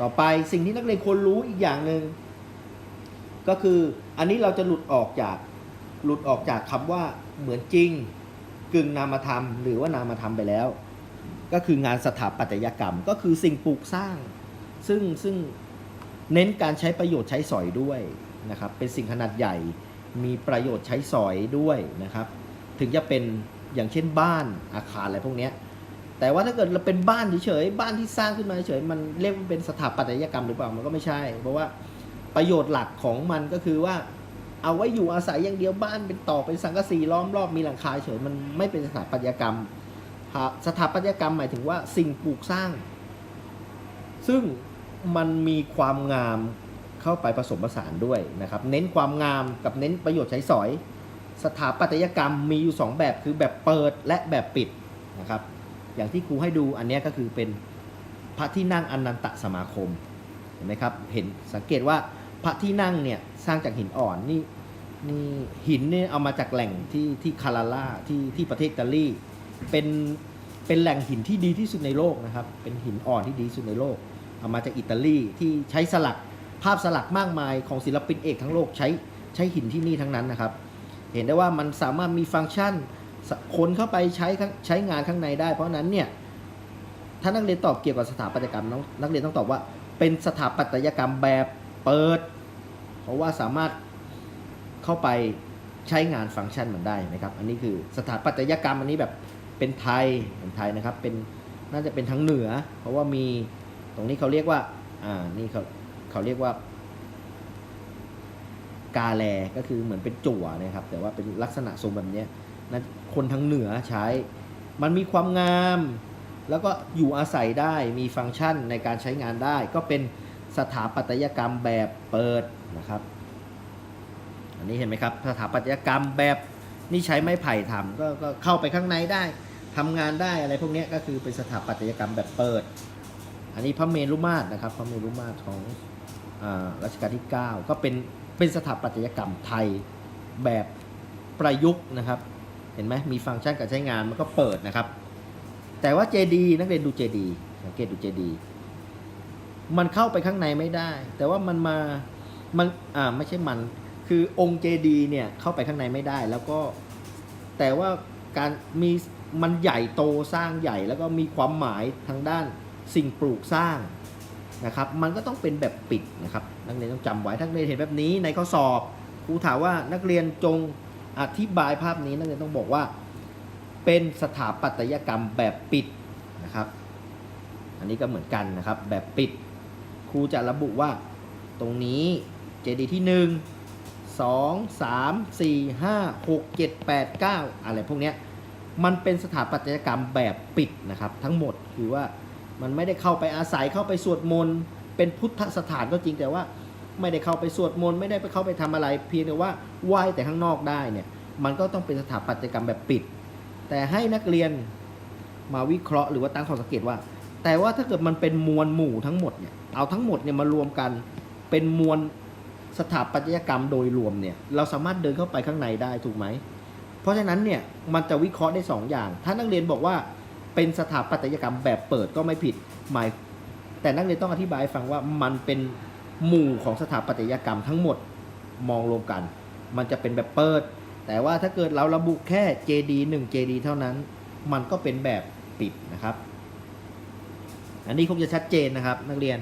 ต่อไปสิ่งที่นักเรียนควรรู้อีกอย่างหนึ่งก็คืออันนี้เราจะหลุดออกจากหลุดออกจากคำว่าเหมือนจริงกึ่งนามธรรม หรือว่านามธรรมไปแล้ว ก็คืองานสถาปัตยกรรม ก็คือสิ่งปลูกสร้าง ซึ่งซึ่งเน้นการใช้ประโยชน์ใช้สอยด้วยนะครับ เป็นสิ่งขนาดใหญ่มีประโยชน์ใช้สอยด้วยนะครับ ถึงจะเป็นอย่างเช่นบ้านอาคารอะไรพวกนี้ แต่ว่าถ้าเกิดเราเป็นบ้านเฉยๆบ้านที่สร้างขึ้นมาเฉยๆมันเรียกว่าเป็นสถาปัตยกรรมหรือเปล่ามันก็ไม่ใช่ เพราะว่าประโยชน์หลักของมันก็คือว่า เอาไว้อยู่อาศัยอย่างเดียวบ้านเป็นต่อเป็นสังกะสีล้อมรอบมีหลังคาเฉยมันไม่เป็นสถาปัตยกรรมสถาปัตยกรรมหมายถึงว่าสิ่งปลูกสร้าง ซึ่งมันมีความงามเข้าไปผสมผสานด้วยนะครับ เน้นความงามกับเน้นประโยชน์ใช้สอย สถาปัตยกรรมมีอยู่สองแบบคือแบบเปิดและแบบปิดนะครับ อย่างที่ครูให้ดูอันนี้ก็คือเป็นพระที่นั่งอนันตสมาคมเห็นไหมครับเห็นสังเกตว่าพระที่นั่งเนี่ยสร้างจากหินอ่อนนี่นี่หินเนี่ยเอามาจากแหล่งที่ที่คาราล่าที่ที่ประเทศอิตาลีเป็นเป็นแหล่งหินที่ดีที่สุดในโลกนะครับเป็นหินอ่อนที่ดีที่สุดในโลก เอามาจากอิตาลีที่ใช้สลักภาพสลักมากมายของศิลปินเอกทั้งโลกใช้ใช้หินที่นี่ทั้งนั้นนะครับ เห็นได้ว่ามันสามารถมีฟังก์ชัน คนเข้าไปใช้ใช้งานข้างในได้ เพราะนั้นเนี่ยถ้านักเรียนตอบเกี่ยวกับสถาปัตยกรรมน้องนักเรียนต้องตอบว่าเป็นสถาปัตยกรรมแบบเปิด เพราะว่าสามารถเข้าไปใช้งานฟังก์ชันมันได้นไหมครับ อันนี้คือสถาปัตยกรรมอันนี้แบบเป็นไทยเป็นไทยนะครับเป็นน่าจะเป็นทั้งเหนือ เพราะว่ามีตรงนี้เขาเรียกว่าอ่านี่เขาเขาเรียกว่ากาแลก็คือเหมือนเป็นจั่วนะครับ แต่ว่าเป็นลักษณะทรงแบบนี้ นะคนทางเหนือใช้ มันมีความงาม แล้วก็อยู่อาศัยได้มีฟังก์ชันในการใช้งานได้ ก็เป็นสถาปัตยกรรมแบบเปิดนะครับ อันนี้เห็นไหมครับ สถาปัตยกรรมแบบนี่ใช้ไม้ไผ่ทำก็ก็เข้าไปข้างในได้ทำงานได้อะไรพวกนี้ก็คือเป็นสถาปัตยกรรมแบบเปิด อันนี้พระเมรุมาตรนะครับ พระเมรุมาตรของอรัชกาลที่ 9 ก็เป็นเป็นสถาปัตยกรรมไทยแบบประยุกต์นะครับ เห็นไหมมีฟังก์ชันการใช้งานมันก็เปิดนะครับ แต่ว่าเจดีนักเรียนดูเจดีสังเกตดูเจดีมันเข้าไปข้างในไม่ได้ แต่ว่ามันมามันอ่าไม่ใช่มัน คือองค์เจดีเนี่ยเข้าไปข้างในไม่ได้ แล้วก็แต่ว่าการมีมันใหญ่โตสร้างใหญ่ แล้วก็มีความหมายทางด้านสิ่งปลูกสร้างนะครับ มันก็ต้องเป็นแบบปิดนะครับ นักเรียนต้องจำไว้ถ้านักเรียนเห็นแบบนี้ในข้อสอบครูถามว่านักเรียนจง อธิบายภาพนี้นักเรียนต้องบอกว่า เป็นสถาปัตยกรรมแบบปิดนะครับ อันนี้ก็เหมือนกันนะครับ แบบปิด ครูจะระบุว่าตรงนี้เจดีย์ที่หนึ่งสองสามสี่ห้าหกเจ็ดแปดเก้าอะไรพวกเนี้ยมันเป็นสถาปัตยกรรมแบบปิดนะครับ ทั้งหมดคือว่ามันไม่ได้เข้าไปอาศัยเข้าไปสวดมนต์เป็นพุทธสถานก็จริงแต่ว่า ไม่ได้เข้าไปสวดมนต์ไม่ได้ไปเข้าไปทำอะไร เพียงแต่ว่าไหว้แต่ข้างนอกได้เนี่ยมันก็ต้องเป็นสถาปัตยกรรมแบบปิด แต่ให้นักเรียนมาวิเคราะห์หรือว่าตั้งข้อสังเกตว่า แต่ว่าถ้าเกิดมันเป็นมวลหมู่ทั้งหมดเนี่ยเอาทั้งหมดเนี่ยมารวมกันเป็นมวลสถาปัตยกรรมโดยรวมเนี่ยเราสามารถเดินเข้าไปข้างในได้ถูกไหม เพราะฉะนั้นเนี่ยมันจะวิเคราะห์ได้สองอย่าง ถ้านักเรียนบอกว่าเป็นสถาปัตยกรรมแบบเปิดก็ไม่ผิดหมาย แต่นักเรียนต้องอธิบายฟังว่ามันเป็น หมู่ของสถาปัตยกรรมทั้งหมดมองรวมกัน มันจะเป็นแบบเปิด แต่ว่าถ้าเกิดเราระบุแค่ JD 1 JD เท่านั้น มันก็เป็นแบบปิดนะครับ อันนี้คงจะชัดเจนนะครับ นักเรียน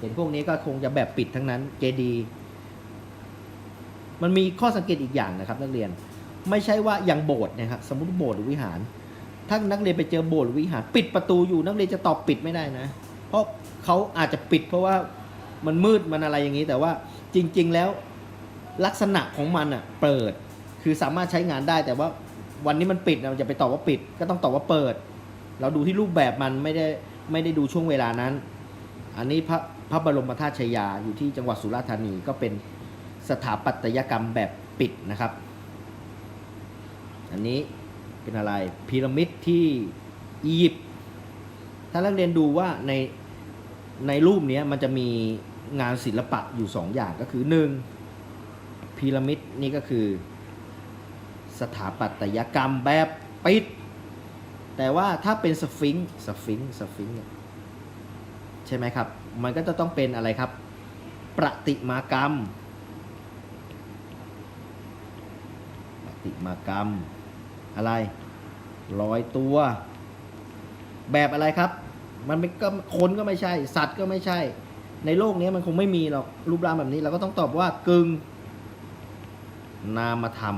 เห็นพวกนี้ก็คงจะแบบปิดทั้งนั้น JD มันมีข้อสังเกตอีกอย่างนะครับนักเรียนไม่ใช่ว่าอย่างโบสถ์นะครับสมมติโบสถ์หรือวิหาร ถ้านักเรียนไปเจอโบสถ์หรือวิหาร ปิดประตูอยู่นักเรียนจะตอบปิดไม่ได้นะ เพราะเขาอาจจะปิดเพราะว่า มันมืดมันอะไรอย่างนี้ แต่ว่าจริง ๆ แล้วลักษณะของมันอะเปิด คือสามารถใช้งานได้แต่ว่าวันนี้มันปิดเราจะไปตอบว่าปิด ก็ต้องตอบว่าเปิด เราดูที่รูปแบบมันไม่ได้ไม่ได้ดูช่วงเวลานั้น อันนี้พระพระบรมธาตุชยาอยู่ที่จังหวัดสุราษฎร์ธานีก็เป็นสถาปัตยกรรมแบบปิดนะครับ อันนี้เป็นอะไรพีระมิดที่อียิปต์ถ้านักเรียนดูว่าใน ในรูปนี้มันจะมีงานศิลปะอยู่สองอย่างก็คือหนึ่งพีระมิดนี่ก็คือ สถาปัตยกรรมแบบปิด แต่ว่าถ้าเป็นสฟิงค์สฟิงค์สฟิงค์เนี่ยใช่ไหมครับ มันก็จะต้องเป็นอะไรครับ ประติมากรรม ประติมากรรม อะไรลอยตัว แบบอะไรครับ มันไม่ก็คนก็ไม่ใช่ สัตว์ก็ไม่ใช่ ในโลกนี้มันคงไม่มีหรอกรูปร่างแบบนี้ เราก็ต้องตอบว่ากึ่งนามธรรม